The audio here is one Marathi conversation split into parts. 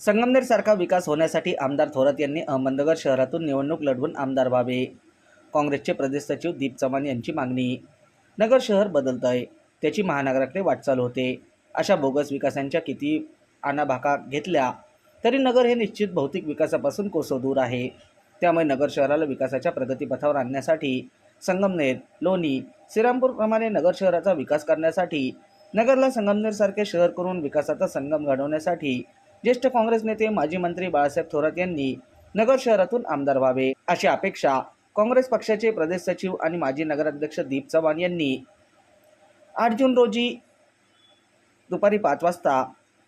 संगमनेरसारखा विकास होण्यासाठी आमदार थोरात यांनी अहमदनगर शहरातून निवडणूक लढवून आमदार व्हावे. काँग्रेसचे प्रदेश सचिव दीप चव्हाण यांची मागणी. नगर शहर बदलतं आहे त्याची महानगराकडे वाटचाल होते. अशा बोगस विकासांच्या किती आणाभाका घेतल्या तरी नगर हे निश्चित भौतिक विकासापासून कोसो दूर आहे. त्यामुळे नगर शहराला विकासाच्या प्रगतीपथावर आणण्यासाठी संगमनेर लोणी श्रीरामपूरप्रमाणे नगर शहराचा विकास करण्यासाठी नगरला संगमनेरसारखे शहर करून विकासाचा संगम घडवण्यासाठी ज्येष्ठ काँग्रेस नेते माजी मंत्री बाळासाहेब थोरात यांनी नगर शहरातून आमदार व्हावे अशी अपेक्षा काँग्रेस पक्षाचे प्रदेश सचिव आणि माजी नगराध्यक्ष दीप चव्हाण यांनी आठ जून रोजी दुपारी पाच वाजता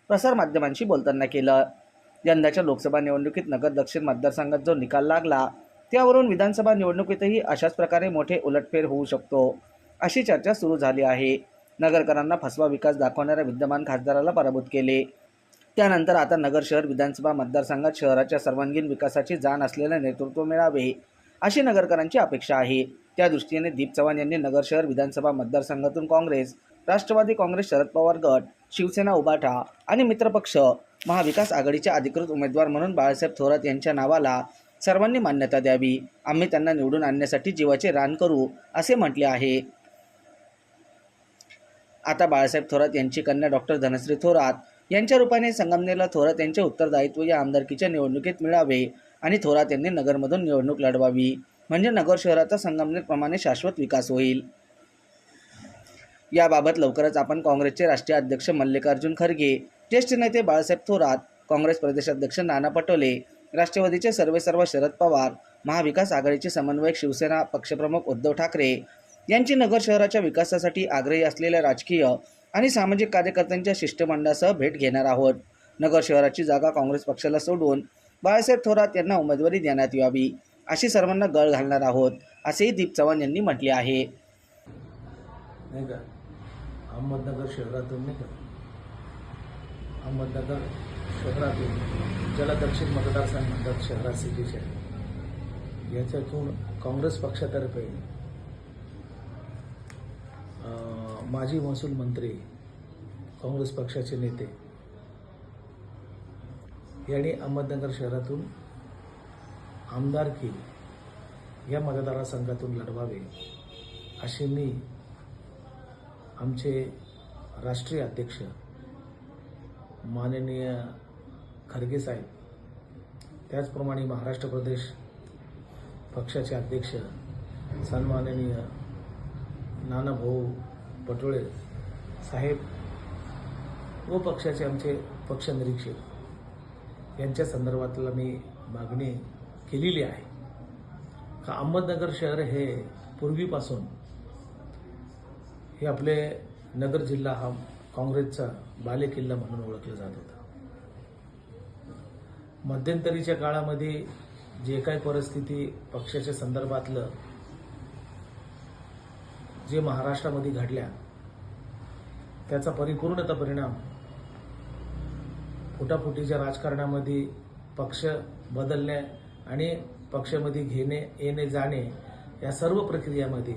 प्रसारमाध्यमांशी बोलताना केलं. यंदाच्या लोकसभा निवडणुकीत नगर दक्षिण मतदारसंघात जो निकाल लागला त्यावरून विधानसभा निवडणुकीतही अशाच प्रकारे मोठे उलटफेर होऊ शकतो अशी चर्चा सुरू झाली आहे. नगरकरांना फसवा विकास दाखवणाऱ्या विद्यमान खासदाराला पराभूत केले. त्यानंतर आता नगर शहर विधानसभा मतदारसंघात शहराच्या सर्वांगीण विकासाची जाण असलेले नेतृत्व मिळावे अशी नगरकरांची अपेक्षा आहे. त्या दृष्टीने दीप चव्हाण यांनी नगर शहर विधानसभा मतदारसंघातून काँग्रेस राष्ट्रवादी काँग्रेस शरद पवार गट शिवसेना उबाठा आणि मित्रपक्ष महाविकास आघाडीचे अधिकृत उमेदवार म्हणून बाळासाहेब थोरात यांच्या नावाला सर्वांनी मान्यता द्यावी. आम्ही त्यांना निवडून आणण्यासाठी जीवाचे रान करू असे म्हटले आहे. आता बाळासाहेब थोरात यांची कन्या डॉक्टर धनश्री थोरात यांच्या रूपाने संगमनेरला थोरात यांचे उत्तरदायित्व या आमदारकीच्या निवडणुकीत मिळावे आणि थोरात यांनी नगरमधून निवडणूक लढवावी. म्हणजे नगर शहराचा संगमनेरप्रमाणे शाश्वत विकास होईल. याबाबत लवकरच आपण काँग्रेसचे राष्ट्रीय अध्यक्ष मल्लिकार्जुन खरगे ज्येष्ठ नेते बाळासाहेब थोरात काँग्रेस प्रदेशाध्यक्ष नाना पटोले राष्ट्रवादीचे सर्वेसर्वा शरद पवार महाविकास आघाडीचे समन्वयक शिवसेना पक्षप्रमुख उद्धव ठाकरे यांची नगर शहराच्या विकासासाठी आग्रही असलेल्या राजकीय आणि सामाजिक कार्यकर्त्यांच्या शिष्टमंडळासह भेट घेणार आहोत. नगर शहराची जागा काँग्रेस पक्षाला सोडून बाळासाहेब थोरात यांना उमेदवारी देण्यात यावी अशी सर्वांना गळ घालणार आहोत असेही दीप चव्हाण यांनी म्हटले आहे. नाही का? अहमदनगर शहरातून नाही का? अहमदनगर शहरातून ज्याला दक्षिण मतदारसंघ म्हणतात शहरात सिटीच्या याच्यातून काँग्रेस पक्षातर्फे माजी महसूल मंत्री काँग्रेस पक्षाचे नेते यांनी अहमदनगर शहरातून आमदारकी या मतदारसंघातून लढवावे अशी मी आमचे राष्ट्रीय अध्यक्ष माननीय खरगे साहेब त्याचप्रमाणे महाराष्ट्र प्रदेश पक्षाचे अध्यक्ष सन्माननीय नानाभाऊ पटोळे साहेब व पक्षाचे आमचे पक्ष निरीक्षक यांच्या संदर्भातला मी मागणी केलेली आहे. का अहमदनगर शहर हे पूर्वीपासून हे आपले नगर जिल्हा हा काँग्रेसचा बालेकिल्ला म्हणून ओळखला जात होता. मध्यंतरीच्या काळामध्ये जे काही परिस्थिती पक्षाच्या संदर्भातलं जे महाराष्ट्रामध्ये घडल्या त्याचा परिपूर्णता परिणाम फुटाफुटीच्या राजकारणामध्ये पक्ष बदलणे आणि पक्षामध्ये घेणे येणे जाणे या सर्व प्रक्रियामध्ये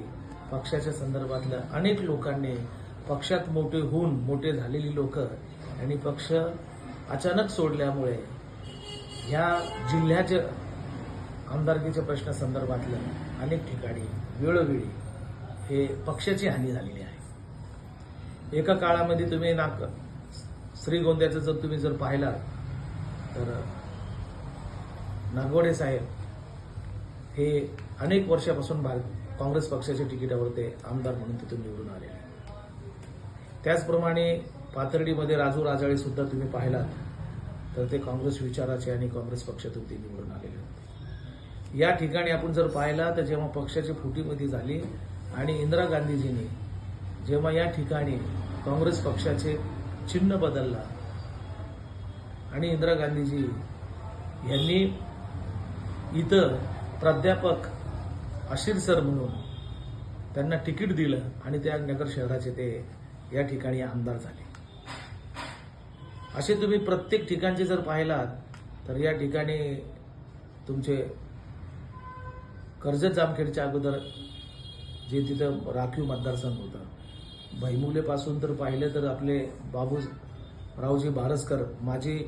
पक्षाच्या संदर्भातल्या अनेक लोकांनी पक्षात मोठे होऊन मोठे झालेली लोक आणि पक्ष अचानक सोडल्यामुळे ह्या जिल्ह्याच्या आमदारकीच्या प्रश्नासंदर्भातल्या अनेक ठिकाणी वेळोवेळी हे पक्षाची हानी झालेली आहे. एका काळामध्ये तुम्ही नाक श्रीगोंद्याचं जर तुम्ही जर पाहिला तर नागवडे साहेब हे अनेक वर्षापासून भारत काँग्रेस पक्षाच्या तिकिटावर ते आमदार म्हणून तिथून निवडून आले त्याचप्रमाणे पाथर्डीमध्ये राजू राजाळे सुद्धा तुम्ही पाहिलात तर ते काँग्रेस विचाराचे आणि काँग्रेस पक्षातून ते निवडून आलेले होते. या ठिकाणी आपण जर पाहिला तर जेव्हा पक्षाची फुटीमध्ये झाली आणि इंदिरा गांधीजींनी जेव्हा या ठिकाणी काँग्रेस पक्षाचे चिन्ह बदलला आणि इंदिरा गांधीजी यांनी इथं प्राध्यापक आशिर सर म्हणून त्यांना तिकीट दिलं आणि त्या नगर शहराचे ते या ठिकाणी आमदार झाले. असे तुम्ही प्रत्येक ठिकाणचे जर पाहिलात तर या ठिकाणी तुमचे कर्जत जामखेडच्या अगोदर जे तिथं राखीव मतदारसंघ होता. भैमुलेपासून तर पाहिलं तर आपले बाबू रावजी भारसकर माजी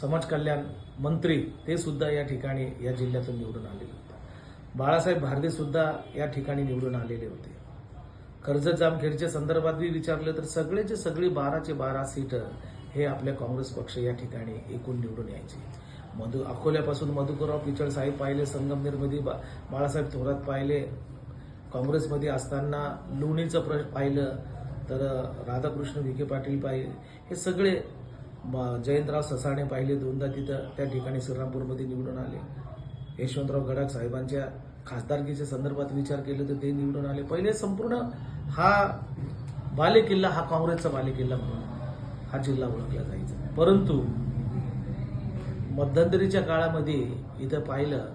समाज कल्याण मंत्री ते सुद्धा या ठिकाणी या जिल्ह्यातून निवडून आलेले होते. बाळासाहेब भारदे सुद्धा या ठिकाणी निवडून आलेले होते. कर्जत जामखेडच्या संदर्भातही विचारलं तर सगळेचे सगळी बाराचे बारा सीट हे आपल्या काँग्रेस पक्ष या ठिकाणी एकूण निवडून यायचे. मधु अकोल्यापासून मधुकरराव पिचड साहेब पाहिले संगमनेरमध्ये बा बाळासाहेब थोरात पाहिले काँग्रेसमध्ये असताना लोणीचं प्र पाहिलं तर राधाकृष्ण विखे पाटील पाहिले हे सगळे म- जयंतराव ससाणे पाहिले दोनदा तिथं त्या ठिकाणी श्रीरामपूरमध्ये निवडून आले. यशवंतराव गडाख साहेबांच्या खासदारकीच्या संदर्भात विचार केले तर ते निवडून आले. पहिले संपूर्ण हा बालेकिल्ला हा काँग्रेसचा बालेकिल्ला म्हणून हा जिल्हा ओळखला जायचा. परंतु मध्यंतरीच्या काळामध्ये इथं पाहिलं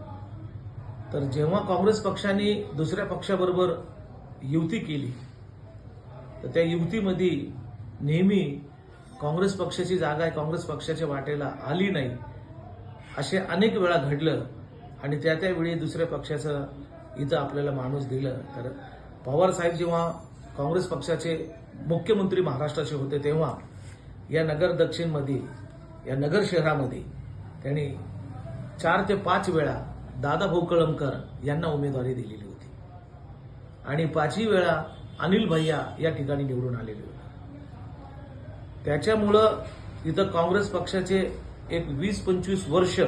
तर जेव्हा काँग्रेस पक्षाने दुसऱ्या पक्षाबरोबर युती केली तर त्या युतीमध्ये नेहमी काँग्रेस पक्षाची जागा आहे काँग्रेस पक्षाच्या वाटेला आली नाही असे अनेक वेळा घडलं आणि त्या त्यावेळी दुसऱ्या पक्षाचं इथं आपल्याला माणूस दिलं. तर पवार साहेब जेव्हा काँग्रेस पक्षाचे मुख्यमंत्री महाराष्ट्राचे होते तेव्हा या नगर दक्षिणमध्ये या नगर शहरामध्ये त्यांनी चार ते पाच वेळा दादा कळमकर यांना उमेदवारी दिलेली होती. आणि पाचही वेळा अनिल भैया या ठिकाणी निवडून आलेले होते. त्याच्यामुळं इथं काँग्रेस पक्षाचे एक वीस पंचवीस वर्ष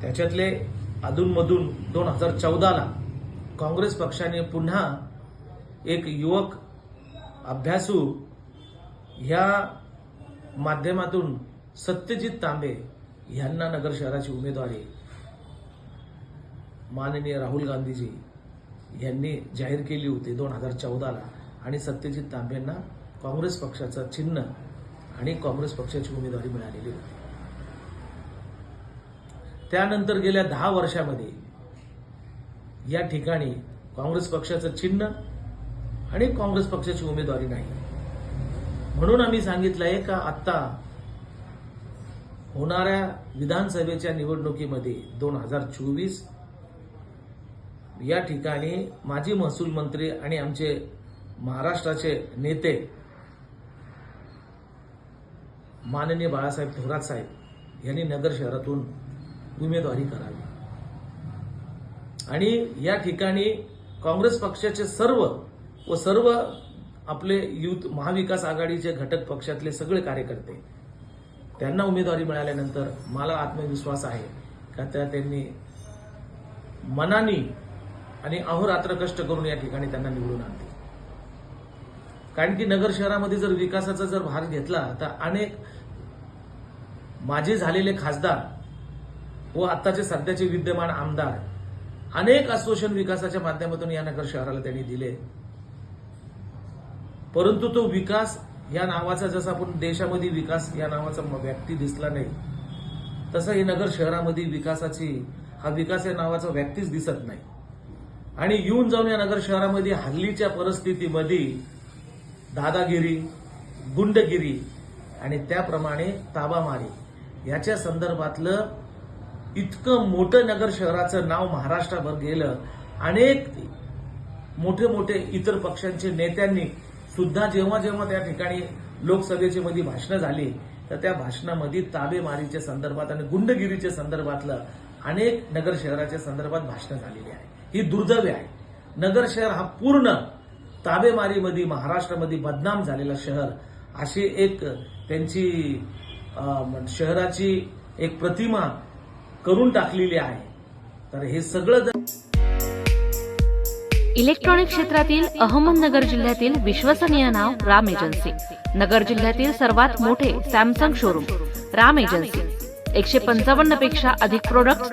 त्याच्यातले अधूनमधून दोन हजार चौदाला काँग्रेस पक्षाने पुन्हा एक युवक अभ्यासू ह्या माध्यमातून सत्यजित तांबे यांना नगर शहराची उमेदवारी माननीय राहुल गांधीजी यांनी जाहीर केली होती दोन हजार चौदाला. आणि सत्यजित तांबेंना काँग्रेस पक्षाचं चिन्ह आणि काँग्रेस पक्षाची उमेदवारी मिळालेली होती. त्यानंतर गेल्या दहा वर्षामध्ये या ठिकाणी काँग्रेस पक्षाचं चिन्ह आणि काँग्रेस पक्षाची उमेदवारी नाही. म्हणून आम्ही सांगितलंय का आत्ता होणाऱ्या विधानसभेच्या निवडणुकीमध्ये दोन हजार चोवीस या ठिकाणी माजी महसूल मंत्री आणि आमचे महाराष्ट्राचे नेते माननीय बाळासाहेब थोरात साहेब यांनी नगर शहरातून उमेदवारी करावी. आणि या ठिकाणी काँग्रेस पक्षाचे सर्व व सर्व आपले युथ महाविकास आघाडीचे घटक पक्षातले सगळे कार्यकर्ते त्यांना उमेदवारी मिळाल्यानंतर मला आत्मविश्वास आहे का? त्या त्यांनी मनानी आणि अहोरात्र कष्ट करून या ठिकाणी त्यांना निवडून आणतील कारण की नगर शहरामध्ये जर विकासाचा जर भार घेतला तर अनेक माझे झालेले खासदार व आत्ताचे सध्याचे विद्यमान आमदार अनेक असोसिएशन विकासाच्या माध्यमातून या नगर शहराला त्यांनी दिले. परंतु तो विकास या नावाचा जसा आपण देशामध्ये विकास या नावाचा व्यक्ती दिसला नाही तसं हे नगर शहरामध्ये विकासाची हा विकास या नावाचा व्यक्तीच दिसत नाही. आणि येऊन जाऊन या नगर शहरामध्ये हल्लीच्या परिस्थितीमध्ये दादागिरी गुंडगिरी आणि त्याप्रमाणे ताबामारी याच्या संदर्भातलं इतकं मोठं नगर शहराचं नाव महाराष्ट्राभर गेलं. अनेक मोठे मोठे इतर पक्षांचे नेत्यांनी सुद्धा जेव्हा जेव्हा त्या ठिकाणी लोकसभेची मध्ये भाषणं झाली तर त्या भाषणामध्ये ताबेमारीच्या संदर्भात आणि गुंडगिरीच्या संदर्भातलं अनेक नगर शहराच्या संदर्भात भाषणं झालेली आहे. ही दुर्दैवी आहे. नगर शहर हा पूर्ण ताबेमारीमध्ये महाराष्ट्रामध्ये बदनाम झालेला शहर. अशी एक त्यांची शहराची एक प्रतिमा करून टाकलेली आहे. तर हे सगळं जर इलेक्ट्रॉनिक क्षेत्रातील अहमदनगर जिल्ह्यातील विश्वसनीय नाव राम एजन्सी. नगर जिल्ह्यातील सर्वात मोठे सॅमसंग शोरूम राम एजन्सी. एकशे पंचावन्नपेक्षा अधिक प्रोडक्ट